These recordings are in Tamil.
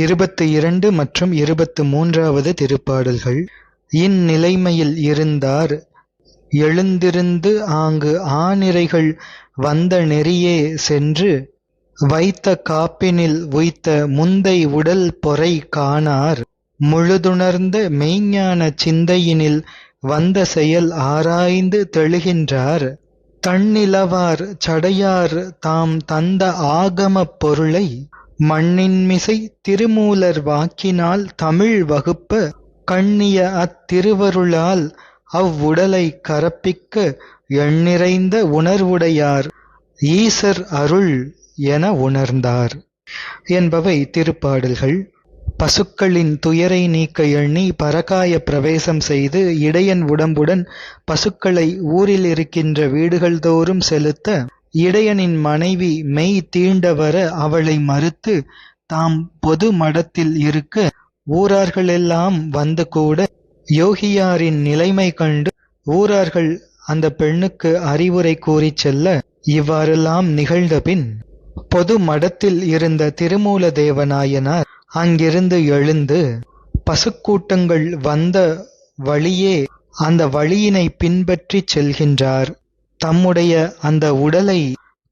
இருபத்து இரண்டு மற்றும் இருபத்து மூன்றாவது திருப்பாடல்கள். இந்நிலைமையில் இருந்தார். எழுந்திருந்து ஆங்கு ஆநிரைகள் வந்த நெறியே சென்று வைத்த காப்பினில் உய்த்த முந்தை உடல் பொறை காணார். முழுதுணர்ந்த மெய்ஞான சிந்தையினில் வந்த செயல் ஆராய்ந்து தெழுகின்றார். தன்னிலவார் சடையார் தாம் தந்த ஆகமப் பொருளை மண்ணின்மிசை திருமூலர் வாக்கினால் தமிழ் வகுப்ப கண்ணிய அத்திருவருளால் அவ்வுடலை கரப்பிக்க எண்ணிறைந்த உணர்வுடையார் ஈசர் அருள் என உணர்ந்தார். என்பவை திருப்பாடல்கள். பசுக்களின் துயரை நீக்க எண்ணி பரகாய பிரவேசம் செய்து இடையன் உடம்புடன் பசுக்களை ஊரில் இருக்கின்ற வீடுகள் தோறும் செலுத்த இடையனின் மனைவி மெய் தீண்டவர அவளை மறுத்து தாம் பொது மடத்தில் இருக்க ஊரார்களெல்லாம் வந்து கூட யோகியாரின் நிலைமை கண்டு ஊரார்கள் அந்த பெண்ணுக்கு அறிவுரை கூறிச் செல்ல இவ்வாறெல்லாம் நிகழ்ந்தபின் பொது மடத்தில் இருந்த திருமூல தேவநாயனார் அங்கிருந்து எழுந்து பசுக்கூட்டங்கள் வந்த வழியே அந்த வழியினை பின்பற்றிச் செல்கின்றார். தம்முடைய அந்த உடலை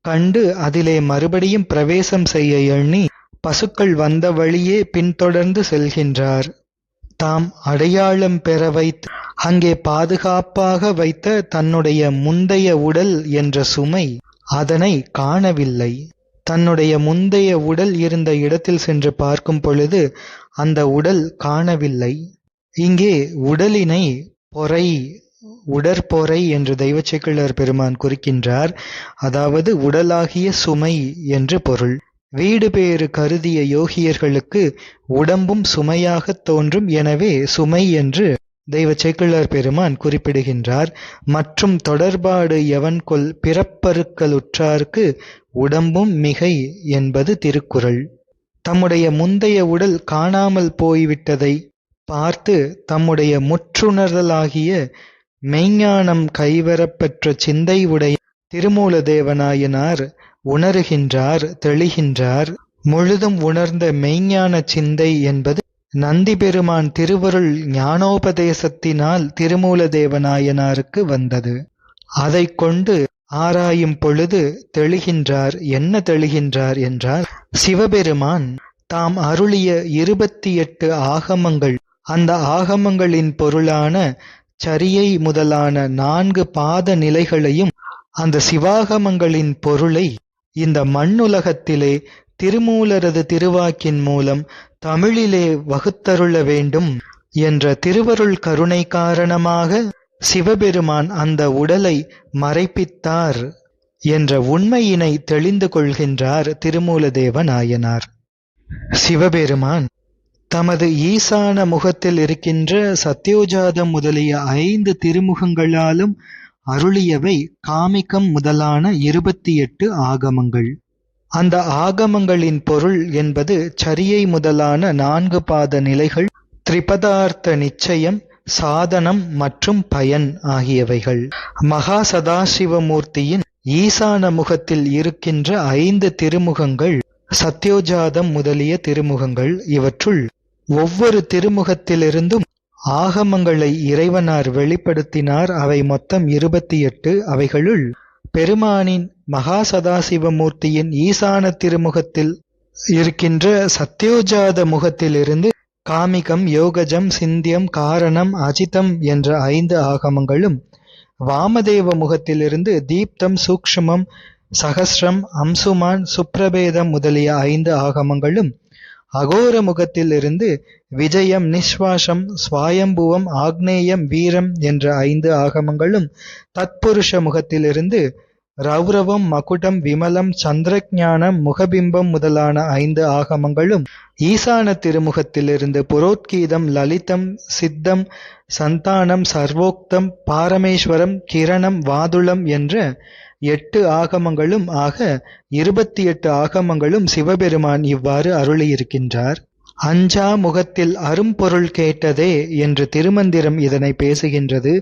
கண்டு அதிலே மறுபடியும் பிரவேசம் செய்ய எண்ணி பசுக்கள் வந்த வழியே பின்தொடர்ந்து செல்கின்றார். தாம் அடையாளம் பெற வைத்து அங்கே பாதுகாப்பாக வைத்த தன்னுடைய முந்தைய உடல் என்ற சுமை அதனை காணவில்லை. தன்னுடைய முந்தைய உடல் இருந்த இடத்தில் சென்று பார்க்கும் பொழுது அந்த உடல் காணவில்லை. இங்கே உடலினை பொறை உடற்போரை என்று தெய்வச்செக்கிழார் பெருமான் குறிக்கின்றார். அதாவது உடலாகிய சுமை என்று பொருள். வீடு பேறு கருதிய யோகியர்களுக்கு உடம்பும் சுமையாகத் தோன்றும். எனவே சுமை என்று தெய்வ சேக்கிழார் பெருமான் குறிப்பிடுகின்றார். மற்றும் தொடர்பாடு எவன் கொல் பிறப்பருக்களுற்றார்க்கு உடம்பும் மிகை என்பது திருக்குறள். தம்முடைய முந்தைய உடல் காணாமல் போய்விட்டதை பார்த்து தம்முடைய முற்றுணர்தலாகிய மெய்ஞானம் கைவரப்பெற்ற சிந்தை உடைய திருமூல உணருகின்றார் தெளிகின்றார். முழுதும் உணர்ந்த மெய்ஞான சிந்தை என்பது நந்தி பெருமான் திருவருள் ஞானோபதேசத்தினால் திருமூலதேவநாயனாருக்கு வந்தது. அதை கொண்டு ஆராயும் பொழுது தெளிகின்றார் என்ன தெளிகின்றார் என்றால் சிவபெருமான் தாம் அருளிய இருபத்தி எட்டு ஆகமங்கள் அந்த ஆகமங்களின் பொருளான சரியை முதலான நான்கு பாத நிலைகளையும் அந்த சிவாகமங்களின் பொருளை இந்த மண்ணுலகத்திலே திருமூலரது திருவாக்கின் மூலம் தமிழிலே வகுத்தருள வேண்டும் என்ற திருவருள் கருணை காரணமாக சிவபெருமான் அந்த உடலை மறைப்பித்தார் என்ற உண்மையினை தெளிந்து கொள்கின்றார் திருமூலதேவ நாயனார். சிவபெருமான் தமது ஈசான முகத்தில் இருக்கின்ற சத்யோஜாதம் முதலிய ஐந்து திருமுகங்களாலும் அருளியவை காமிகம் முதலான இருபத்தி எட்டு ஆகமங்கள். அந்த ஆகமங்களின் பொருள் என்பது சரியை முதலான நான்கு பாத நிலைகள் திரிபதார்த்த நிச்சயம் சாதனம் மற்றும் பயன் ஆகியவைகள். மகா சதாசிவமூர்த்தியின் ஈசான முகத்தில் இருக்கின்ற ஐந்து திருமுகங்கள் சத்யோஜாதம் முதலிய திருமுகங்கள். இவற்றுள் ஒவ்வொரு திருமுகத்திலிருந்தும் ஆகமங்களை இறைவனார் வெளிப்படுத்தினார். அவை மொத்தம் இருபத்தி எட்டு அவைகளுள் பெருமானின் மகா சதாசிவமூர்த்தியின் ஈசான திருமுகத்தில் இருக்கின்ற சத்யோஜாத முகத்திலிருந்து காமிகம் யோகஜம் சிந்தியம் காரணம் அஜிதம் என்ற ஐந்து ஆகமங்களும் வாமதேவ முகத்திலிருந்து தீப்தம் சூக்ஷ்மம் சகஸ்ரம் அம்சுமான் சுப்ரபேதம் முதலிய ஐந்து ஆகமங்களும் அகோர முகத்திலிருந்து விஜயம் நிஸ்வாசம் சுவாயம்பூவம் ஆக்னேயம் வீரம் என்ற ஐந்து ஆகமங்களும் தத்புருஷ முகத்திலிருந்து ரௌரவம் மகுடம் விமலம் சந்திரஜானம் முகபிம்பம் முதலான ஐந்து ஆகமங்களும் ஈசான திருமுகத்திலிருந்து புரோத்கீதம் லலிதம் சித்தம் சந்தானம் சர்வோக்தம் பாரமேஸ்வரம் கிரணம் வாதுளம் என்ற எட்டு ஆகமங்களும் ஆக இருபத்தி எட்டு ஆகமங்களும் சிவபெருமான் இவ்வாறு அருளியிருக்கின்றார். அஞ்சா முகத்தில் அரும்பொருள் கேட்டதே என்று திருமந்திரம் இதனை பேசுகின்றது.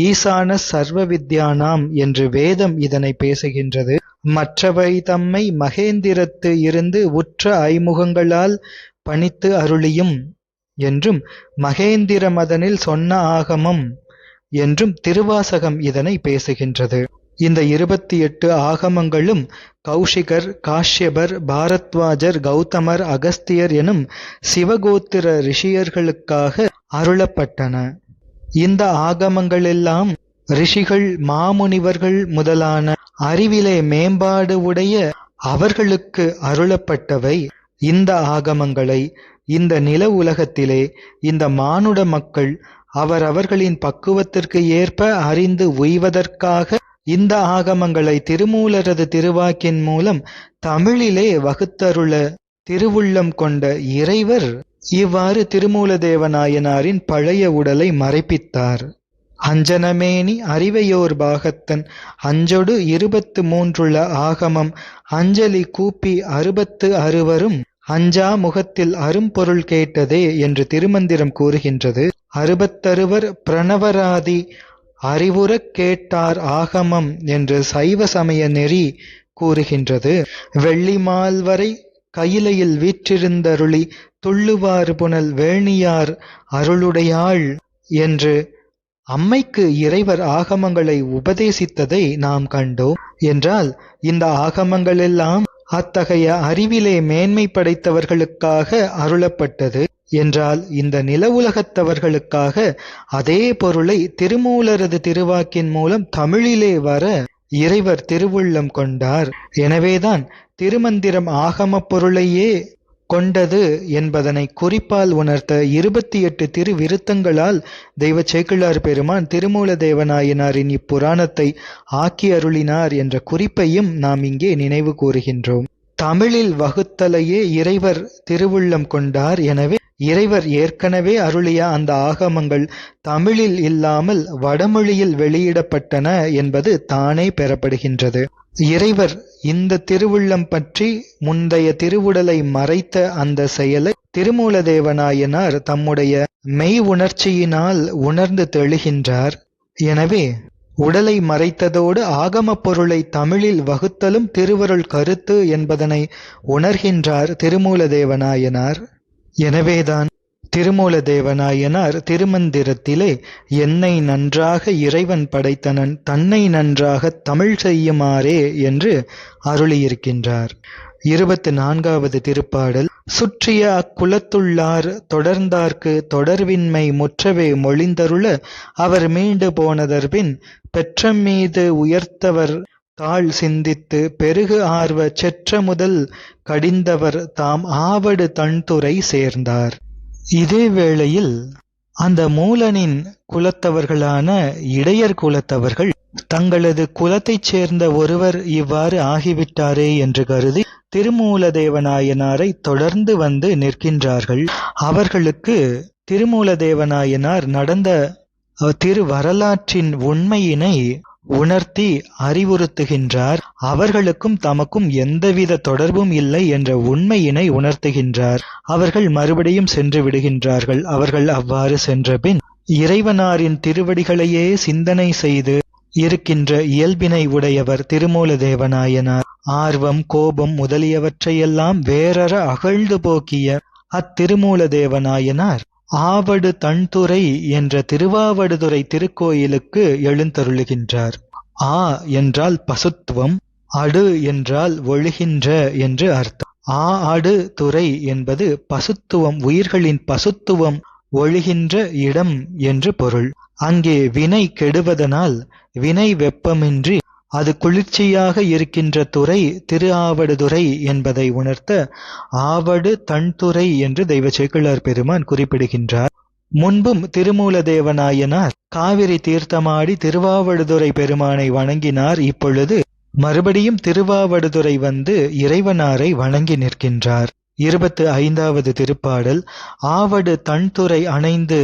ஈசான சர்வ வித்யானாம் என்று வேதம் இதனை பேசுகின்றது. மற்றவை தம்மை மகேந்திரத்து இருந்து உற்ற ஐமுகங்களால் பணித்து அருளியும் என்றும் மகேந்திர மதனில் சொன்ன ஆகமம் என்றும் திருவாசகம் இதனை பேசுகின்றது. இந்த இருபத்தி எட்டு ஆகமங்களும் கௌஷிகர் காஷ்யபர் பாரத்வாஜர் கௌதமர் அகஸ்தியர் எனும் சிவகோத்திர ரிஷியர்களுக்காக அருளப்பட்டன. இந்த ஆகமங்களெல்லாம் ரிஷிகள் மாமுனிவர்கள் முதலான அறிவிலே மேம்பாடு உடைய அவர்களுக்கு அருளப்பட்டவை. இந்த ஆகமங்களை இந்த நில உலகத்திலே இந்த மானுட மக்கள் அவரவர்களின் பக்குவத்திற்கு ஏற்ப அறிந்து உய்வதற்காக இந்த ஆகமங்களை திருமூலரது திருவாக்கின் மூலம் தமிழிலே வகுத்தருள திருவுள்ளம் கொண்ட இறைவர் இவ்வாறு திருமூலதேவநாயனாரின் பழைய உடலை மறைப்பித்தார். அஞ்சனமேனி அறிவையோர் பாகத்தன் அஞ்சொடு இருபத்து மூன்றுள்ள ஆகமம் அஞ்சலி கூப்பி அறுபத்து அறுவரும் அஞ்சா முகத்தில் அரும்பொருள் கேட்டதே என்று திருமந்திரம் கூறுகின்றது. அறுபத்தறுவர் பிரணவராதி அறிவுறக் கேட்டார் ஆகமம் என்று சைவ சமய நெறி கூறுகின்றது. வெள்ளிமால்வரை கையிலையில் வீற்றிருந்தருளி துள்ளுவார் புனல் வேணியார் அருளுடையாள் என்று அம்மைக்கு இறைவர் ஆகமங்களை உபதேசித்ததை நாம் கண்டோம். என்றால் இந்த ஆகமங்களெல்லாம் அத்தகைய அறிவிலே மேன்மை படைத்தவர்களுக்காக அருளப்பட்டது. என்றால் இந்த நில உலகத்தவர்களுக்காக அதே பொருளை திருமூலரது திருவாக்கின் மூலம் தமிழிலே வர இறைவர் திருவுள்ளம் கொண்டார். எனவேதான் திருமந்திரம் ஆகமப் பொருளையே கொண்டது என்பதனை குறிப்பால் உணர்த்த இருபத்தி எட்டு திருவிருத்தங்களால் தெய்வ சேக்கிழார் பெருமான் திருமூல தேவநாயனாரின் இப்புராணத்தை ஆக்கி அருளினார் என்ற குறிப்பையும் நாம் இங்கே நினைவு கூறுகின்றோம். தமிழில் வகுத்தலையே இறைவர் திருவுள்ளம் கொண்டார். எனவே இறைவர் ஏற்கனவே அருளிய அந்த ஆகமங்கள் தமிழில் இல்லாமல் வடமொழியில் வெளியிடப்பட்டன என்பது தானே பெறப்படுகின்றது. இறைவர் இந்த திருவுள்ளம் பற்றி முந்தைய திருவுடலை மறைத்த அந்த செயலை திருமூலதேவநாயனார் தம்முடைய மெய் உணர்ச்சியினால் உணர்ந்து தெழுகின்றார் எனவே உடலை மறைத்ததோடு ஆகமப் பொருளை தமிழில் வகுத்தலும் திருவருள் கருத்து என்பதனை உணர்கின்றார் திருமூலதேவநாயனார். எனவேதான் திருமூலதேவநாயனார் திருமந்திரத்திலே என்னை நன்றாக இறைவன் படைத்தனன் தன்னை நன்றாக தமிழ் செய்யுமாறே என்று அருளியிருக்கின்றார். இருபத்து நான்காவது திருப்பாடல் சுற்றிய அக்குலத்துள்ளார் தொடர்ந்தார்க்கு தொடர்வின்மை முற்றவே மொழிந்தருள அவர் மீண்டு போனதர்பின் பெற்றம் மீது உயர்த்தவர் தாழ் சிந்தித்து பெருகு ஆர்வ செற்ற முதல் கடிந்தவர் தாம் ஆவடு தன்துறை சேர்ந்தார். இதே வேளையில் அந்த மூலனின் குலத்தவர்களான இடையர் குலத்தவர்கள் தங்களது குலத்தைச் சேர்ந்த ஒருவர் இவ்வாறு ஆகிவிட்டாரே என்று கருதி திருமூலதேவநாயனாரை தொடர்ந்து வந்து நிற்கின்றார்கள். அவர்களுக்கு திருமூலதேவநாயனார் நடந்த திரு வரலாற்றின் உண்மையினை உணர்த்தி அறிவுறுத்துகின்றார். அவர்களுக்கும் தமக்கும் எந்தவித தொடர்பும் இல்லை என்ற உண்மையினை உணர்த்துகின்றார். அவர்கள் மறுபடியும் சென்று விடுகின்றார்கள். அவர்கள் அவ்வாறு சென்றபின் இறைவனாரின் திருவடிகளையே சிந்தனை செய்து இருக்கின்ற இயல்பினை உடையவர் திருமூலதேவநாயனார் ஆர்வம் கோபம் முதலியவற்றையெல்லாம் வேறற அகழ்ந்து போக்கிய அத்திருமூலதேவநாயனார் ஆவடு தன்துறை என்ற திருவாவடுதுறை திருக்கோயிலுக்கு எழுந்தருளுகின்றார். ஆ என்றால் பசுத்துவம் அடு என்றால் ஒழுகின்ற என்று அர்த்தம். ஆ அடு துறை என்பது பசுத்துவம் உயிர்களின் பசுத்துவம் ஒழுகின்ற இடம் என்று பொருள். அங்கே வினை கெடுவதனால் வினை வெப்பமின்றி அது குளிர்ச்சியாக இருக்கின்ற துறை திரு ஆவடுதுறை என்பதை உணர்த்த ஆவடு தன்துறை என்று தெய்வ சேக்கிழார் பெருமான் குறிப்பிடுகின்றார். முன்பும் திருமூலதேவநாயனார் காவிரி தீர்த்தமாடி திருவாவடுதுறை பெருமானை வணங்கினார். இப்பொழுது மறுபடியும் திருவாவடுதுறை வந்து இறைவனாரை வணங்கி நிற்கின்றார். இருபத்து ஐந்தாவது திருப்பாடல் ஆவடு தன்துறை அணைந்து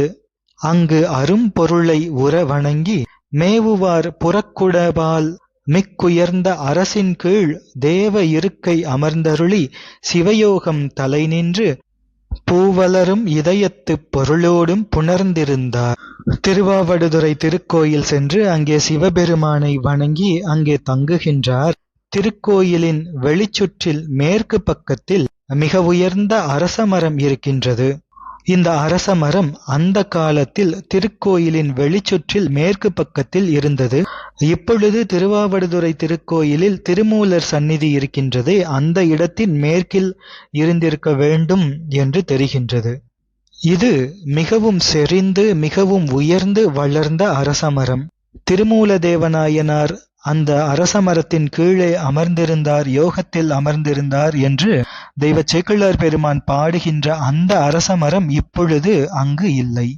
அங்கு அரும்பொருளை உற வணங்கி மேவுவார் புறக்குடபால் மிக்குயர்ந்த அரசின் கீழ் தேவ இருக்கை அமர்ந்தருளி சிவயோகம் தலை நின்று பூவலரும் இதயத்துப் பொருளோடும் புணர்ந்திருந்தார். திருவாவடுதுறை திருக்கோயில் சென்று அங்கே சிவபெருமானை வணங்கி அங்கே தங்குகின்றார். திருக்கோயிலின் வெளிச்சுற்றில் மேற்கு பக்கத்தில் மிக உயர்ந்த அரசமரம் இருக்கின்றது. இந்த அரசமரம் அந்த காலத்தில் திருக்கோயிலின் வெளிச்சுற்றில் மேற்கு பக்கத்தில் இருந்தது. இப்பொழுது திருவாவடுதுறை திருக்கோயிலில் திருமூலர் சந்நிதி இருக்கின்றதே. அந்த இடத்தின் மேற்கில் இருந்திருக்க வேண்டும் என்று தெரிகின்றது. இது மிகவும் செறிந்து மிகவும் உயர்ந்து வளர்ந்த அரசமரம். திருமூலதேவநாயனார் அந்த அரச மரத்தின் கீழே அமர்ந்திருந்தார் யோகத்தில் அமர்ந்திருந்தார் என்று தெய்வ சேக்கிழார் பெருமான் பாடுகின்ற அந்த அரச மரம் இப்பொழுது அங்கு இல்லை.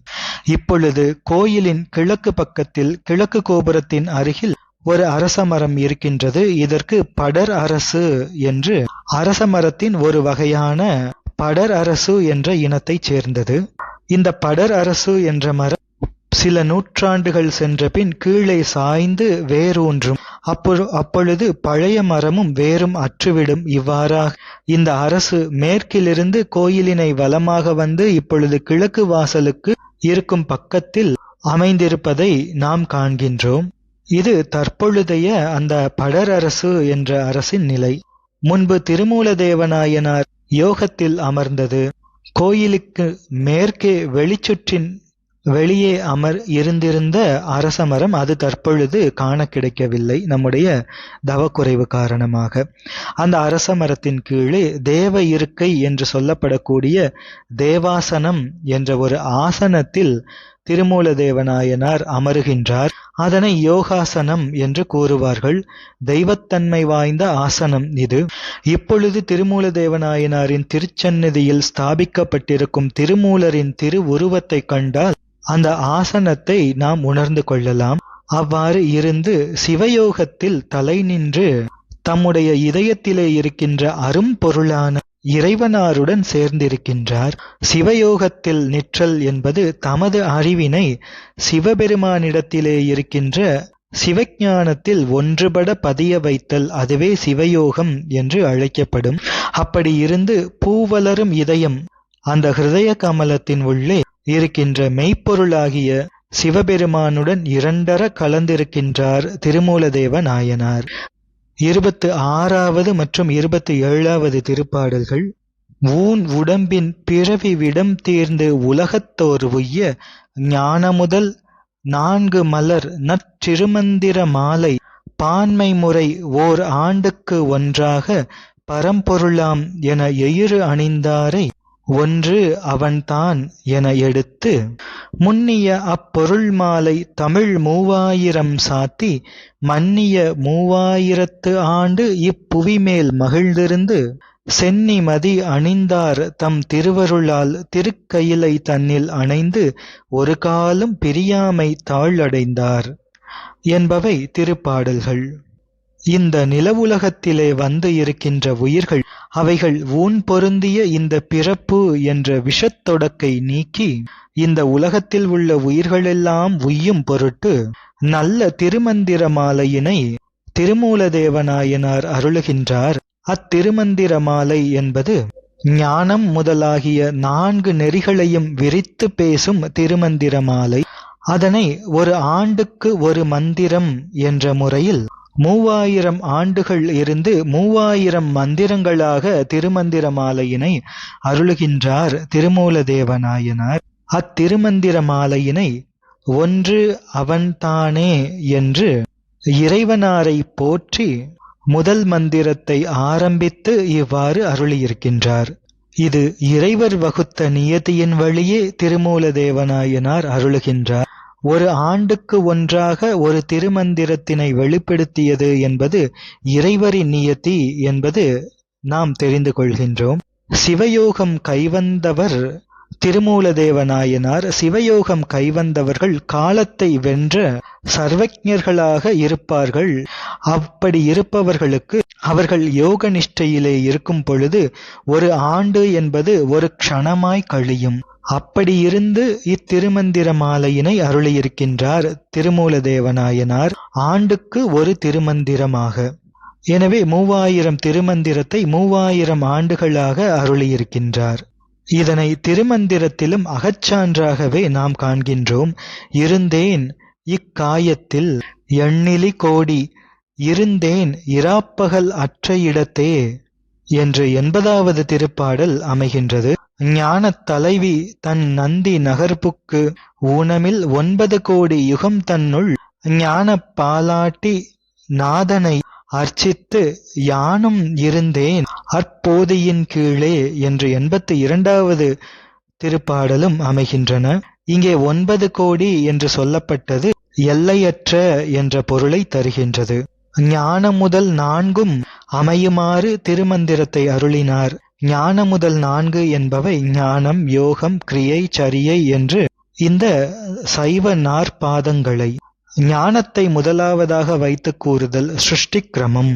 இப்பொழுது கோயிலின் கிழக்கு பக்கத்தில் கிழக்கு கோபுரத்தின் அருகில் ஒரு அரச மரம் இருக்கின்றது. இதற்கு படர் அரசு என்று அரச மரத்தின் ஒரு வகையான படர் அரசு என்ற இனத்தைச் சேர்ந்தது. இந்த படர் அரசு என்ற மரம் சில நூற்றாண்டுகள் சென்றபின் கீழே சாய்ந்து வேரூன்றும் அப்பொழுது பழைய மரமும் வேரும் அற்றுவிடும் இவ்வாறாக இந்த அரசு மேற்கிலிருந்து கோயிலினை வலமாக வந்து இப்பொழுது கிழக்கு வாசலுக்கு இருக்கும் பக்கத்தில் அமைந்திருப்பதை நாம் காண்கின்றோம். இது தற்பொழுதைய அந்த படரரசு என்ற அரசின் நிலை. முன்பு திருமூலதேவநாயனார் யோகத்தில் அமர்ந்தது. கோயிலுக்கு மேற்கே வெளிச்சுற்றின் வெளியே அமர் இருந்திருந்த அரசமரம் அது தற்பொழுது காண கிடைக்கவில்லை நம்முடைய தவக்குறைவு காரணமாக. அந்த அரசமரத்தின் கீழே தேவ இருக்கை என்று சொல்லப்படக்கூடிய தேவாசனம் என்ற ஒரு ஆசனத்தில் திருமூலதேவநாயனார் அமருகின்றார். அதனை யோகாசனம் என்று கூறுவார்கள். தெய்வத்தன்மை வாய்ந்த ஆசனம் இது. இப்பொழுது திருமூலதேவநாயனாரின் திருச்சந்நிதியில் ஸ்தாபிக்கப்பட்டிருக்கும் திருமூலரின் திருவுருவத்தை கண்டால் அந்த ஆசனத்தை நாம் உணர்ந்து கொள்ளலாம். அவ்வாறு இருந்து சிவயோகத்தில் தலை நின்று தம்முடைய இதயத்திலே இருக்கின்ற அரும்பொருளான இறைவனாருடன் சேர்ந்திருக்கின்றார். சிவயோகத்தில் நிற்றல் என்பது தமது அறிவினை சிவபெருமானிடத்திலே இருக்கின்ற சிவஞானத்தில் ஒன்றுபட பதிய வைத்தல் அதுவே சிவயோகம் என்று அழைக்கப்படும். அப்படி இருந்து பூவலரும் இதயம் அந்த ஹிருதய கமலத்தின் உள்ளே இருக்கின்ற மெய்ப்பொருளாகிய சிவபெருமானுடன் இரண்டர கலந்திருக்கின்றார் திருமூலதேவ நாயனார். இருபத்து ஆறாவது மற்றும் இருபத்தி ஏழாவது திருப்பாடல்கள் ஊன் உடம்பின் பிறவி விடம் தீர்ந்து உலகத்தோர் உய்ய ஞானமுதல் நான்கு மலர் நற்றிருமந்திர மாலை பான்மை முறை ஓர் ஆண்டுக்கு ஒன்றாக பரம்பொருளாம் என எயிறு அணிந்தாரை. ஒன்று அவன்தான் என எடுத்து முன்னிய அப்பொருள் மாலை தமிழ் மூவாயிரம் சாத்தி மன்னிய மூவாயிரத்து ஆண்டு இப்புவிமேல் மகிழ்ந்திருந்து சென்னிமதி அணிந்தார் தம் திருவருளால் திருக்கயிலை தன்னில் அணைந்து ஒரு காலம் பிரியாமை தாழடைந்தார் என்பவை திருப்பாடல்கள். இந்த நிலவுலகத்திலே வந்து இருக்கின்ற உயிர்கள் அவைகள் ஊன் பொருந்திய இந்த பிறப்பு என்ற விஷத்தொடக்கை நீக்கி இந்த உலகத்தில் உள்ள உயிர்களெல்லாம் உய்யும் பொருட்டு நல்ல திருமந்திர மாலையினை திருமூலதேவநாயனார் அருளுகின்றார். அத்திருமந்திர மாலை என்பது ஞானம் முதலாகிய நான்கு நெறிகளையும் விரித்து பேசும் திருமந்திர மாலை அதனை ஒரு ஆண்டுக்கு ஒரு மந்திரம் என்ற முறையில் மூவாயிரம் ஆண்டுகள் இருந்து மூவாயிரம் மந்திரங்களாக திருமந்திர மாலையினை அருளுகின்றார் திருமூலதேவநாயனார். அத்திருமந்திர மாலையினை ஒன்று அவன்தானே என்று இறைவனாரை போற்றி முதல் மந்திரத்தை ஆரம்பித்து இவ்வாறு அருளியிருக்கின்றார். இது இறைவர் வகுத்த நியதியின் வழியே திருமூலதேவநாயனார் அருளுகின்றார். ஒரு ஆண்டுக்கு ஒன்றாக ஒரு திருமந்திரத்தினை வெளிப்படுத்தியது என்பது இறைவரின் நியத்தி என்பது நாம் தெரிந்து கொள்கின்றோம். சிவயோகம் கைவந்தவர் திருமூலதேவநாயனார். சிவயோகம் கைவந்தவர்கள் காலத்தை வென்ற சர்வஜர்களாக இருப்பார்கள். அப்படி இருப்பவர்களுக்கு அவர்கள் யோக நிஷ்டையிலே இருக்கும் பொழுது ஒரு ஆண்டு என்பது ஒரு க்ஷணமாய் கழியும். அப்படியிருந்து இத்திருமந்திர மாலையினை அருளியிருக்கின்றார் திருமூலதேவநாயனார் ஆண்டுக்கு ஒரு திருமந்திரமாக. எனவே மூவாயிரம் திருமந்திரத்தை மூவாயிரம் ஆண்டுகளாக அருளியிருக்கின்றார். இதனை திருமந்திரத்திலும் அகச்சான்றாகவே நாம் காண்கின்றோம். இருந்தேன் இக்காயத்தில் எண்ணிலி கோடி இருந்தேன் இராப்பகல் அற்ற இடத்தே என்று எண்பதாவது திருப்பாடல் அமைகின்றது. ஞானத் தலைவி தன் நந்தி நகர்ப்புக்கு ஊனமில் ஒன்பது கோடி யுகம் தன்னுள் ஞானப் பாலாட்டி நாதனை அர்ச்சித்து யானும் இருந்தேன். அற்போதையின் கீழே என்று எண்பத்தி இரண்டாவது திருப்பாடலும் அமைகின்றன. இங்கே ஒன்பது கோடி என்று சொல்லப்பட்டது எல்லையற்ற என்ற பொருளை தருகின்றது. ஞான முதல் நான்கும் அமையுமாறு திருமந்திரத்தை அருளினார். ஞான முதல் நான்கு என்பவை ஞானம் யோகம் கிரியை சரியை என்று இந்த சைவ நாற்பாதங்களை ஞானத்தை முதலாவதாக வைத்து கூறுதல் சிருஷ்டி கிரமம்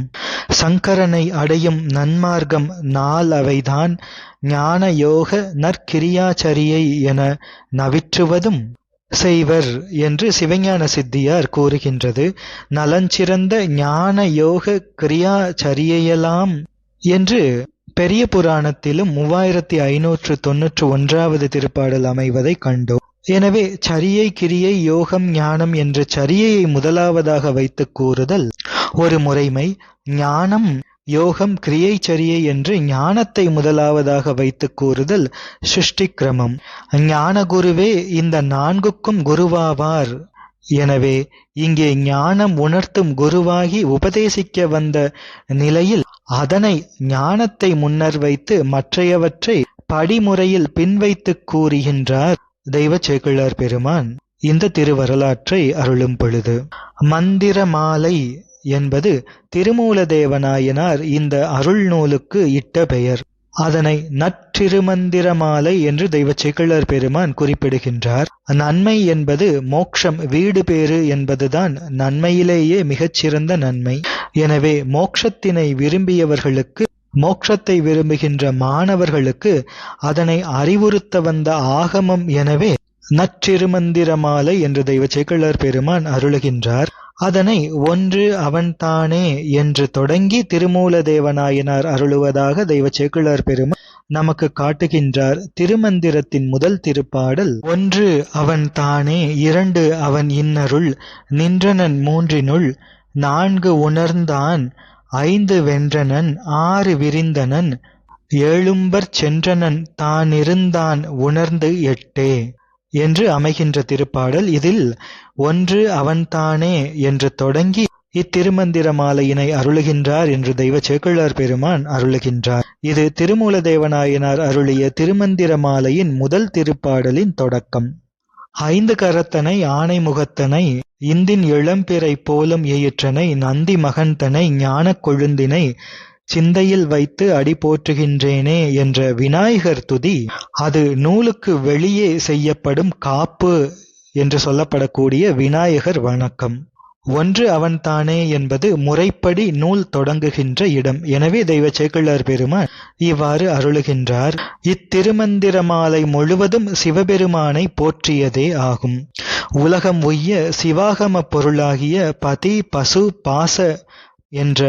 சங்கரனை அடையும் நன்மார்க்கம் நால் அவைதான். ஞான யோக நற்கிரியாச்சரியை என நவிற்றுவதும் செய்வர் என்று சிவஞான சித்தியார் கூறுகின்றது. நலஞ்சிறந்த ஞான யோக கிரியாச்சரியையெல்லாம் என்று பெரிய புராணத்திலும் மூவாயிரத்தி ஐநூற்று தொன்னூற்று ஒன்றாவது திருப்பாடல் அமைவதை கண்டோம். எனவே சரியை கிரியை யோகம் ஞானம் என்ற சரியையை முதலாவதாக வைத்து கூறுதல் ஒரு முறைமை ஞானம் யோகம் கிரியை சரியை என்று ஞானத்தை முதலாவதாக வைத்து கூறுதல் சிருஷ்டி கிரமம் ஞான குருவே இந்த நான்குக்கும் குருவாவார். எனவே இங்கே ஞானம் உணர்த்தும் குருவாகி உபதேசிக்க வந்த நிலையில் அதனை ஞானத்தை முன்னர் வைத்து மற்றையவற்றை படிமுறையில் பின்வைத்து கூறுகின்றார் தெய்வ சேக்கிழார் பெருமான். இந்த திருவரலாற்றை அருளும் பொழுது மந்திர மாலை என்பது திருமூலதேவநாயனார் இந்த அருள் நூலுக்கு இட்ட பெயர். அதனை நற்றிருமந்திரமாலை என்று தெய்வ சேக்கிழார் பெருமான் குறிப்பிடுகின்றார். நன்மை என்பது மோக்ஷம் வீடு பேறு என்பதுதான் நன்மையிலேயே மிகச்சிறந்த நன்மை. எனவே மோக்ஷத்தினை விரும்பியவர்களுக்கு மோட்சத்தை விரும்புகின்ற மாணவர்களுக்கு அதனை அறிவுறுத்த வந்த ஆகமம் எனவே நற்றிருமந்திரமாலை என்று தெய்வ சேக்கிழார் பெருமான் அருளுகின்றார். அதனை ஒன்று அவன்தானே என்று தொடங்கி திருமூலதேவநாயனார் அருளுவதாக தெய்வ சேக்கிழார் பெருமான் நமக்கு காட்டுகின்றார். திருமந்திரத்தின் முதல் திருப்பாடல் ஒன்று அவன் தானே இரண்டு அவன் இன்னருள் நின்றனன் மூன்றினுள் நான்கு உணர்ந்தான் ஐந்து வென்றனன் ஆறு விரிந்தனன் ஏழும்பற் சென்றனன் தானிருந்தான் உணர்ந்து எட்டே என்று அமைகின்ற திருப்பாடல் இதில் ஒன்று அவன்தானே என்று தொடங்கி இத்திருமந்திர மாலையினை அருளுகின்றார் என்று தெய்வ சேக்கிழார் பெருமான் அருளுகின்றார். இது திருமூல தேவநாயனார் அருளிய திருமந்திர மாலையின் முதல் திருப்பாடலின் தொடக்கம். ஐந்து கரத்தனை ஆனை முகத்தனை இந்தின் இளம்பிறை போலும் எயிற்றனை நந்தி மகன்தனை ஞானக் கொழுந்தினை சிந்தையில் வைத்து அடி போற்றுகின்றேனே என்ற விநாயகர் துதி அது நூலுக்கு வெளியே செய்யப்படும் காப்பு என்று சொல்லப்படக்கூடிய விநாயகர் வணக்கம். ஒன்று அவன்தானே என்பது முறைப்படி நூல் தொடங்குகின்ற இடம். எனவே தெய்வ சேக்கிழார் பெருமான் இவ்வாறு அருளுகின்றார் இத்திருமந்திர மாலை முழுவதும் சிவபெருமானை போற்றியதே ஆகும். உலகம் உய்ய சிவாகம பொருளாகிய பதி பசு பாச என்ற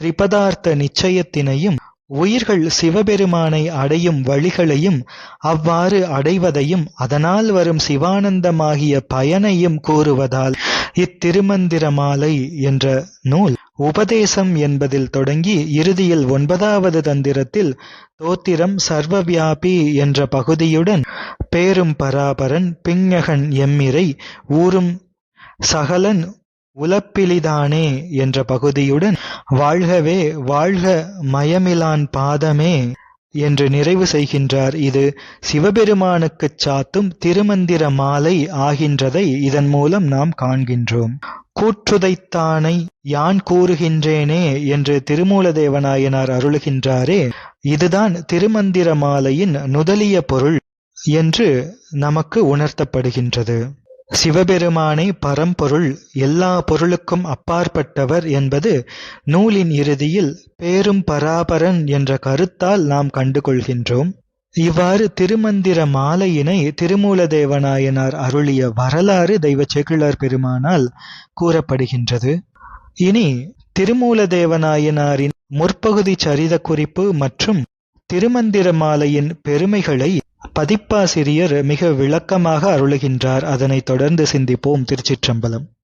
திரிபதார்த்த நிச்சயத்தினையும் உயிர்கள் சிவபெருமானை அடையும் வழிகளையும் அவ்வாறு அடைவதையும் அதனால் வரும் சிவானந்தமாகிய பயனையும் கூறுவதால் இத்திருமந்திர மாலை என்ற நூல் உபதேசம் என்பதில் தொடங்கி இறுதியில் ஒன்பதாவது தந்திரத்தில் தோத்திரம் சர்வவியாபி என்ற பகுதியுடன் பேரும் பராபரன் பிஞகன் எம்மிரை ஊரும் சகலன் உலப்பிலிதானே என்ற பகுதியுடன் வாழ்கவே வாழ்க மயமிலான் பாதமே என்று நிறைவு செய்கின்றார். இது சிவபெருமானுக்குச் சாத்தும் திருமந்திர மாலை ஆகின்றதை இதன் மூலம் நாம் காண்கின்றோம். கூற்றுதைத்தானை யான் கூறுகின்றேனே என்று திருமூலதேவநாயனார் அருளுகின்றாரே இதுதான் திருமந்திர மாலையின் நுதலிய பொருள் என்று நமக்கு உணர்த்தப்படுகின்றது. சிவபெருமானே பரம்பொருள் எல்லா பொருளுக்கும் அப்பாற்பட்டவர் என்பது நூலின் இறுதியில் பேரும் பராபரன் என்ற கருத்தால் நாம் கண்டுகொள்கின்றோம். இவ்வாறு திருமந்திர மாலையினை திருமூலதேவநாயனார் அருளிய வரலாறு தெய்வ செகிழார் பெருமானால் கூறப்படுகின்றது. இனி திருமூலதேவநாயனாரின் முற்பகுதி சரித குறிப்பு மற்றும் திருமந்திர மாலையின் பெருமைகளை பதிப்பாசிரியர் மிக விளக்கமாக அருளுகின்றார். அதனைத் தொடர்ந்து சிந்திப்போம் திருச்சிற்றம்பலம்.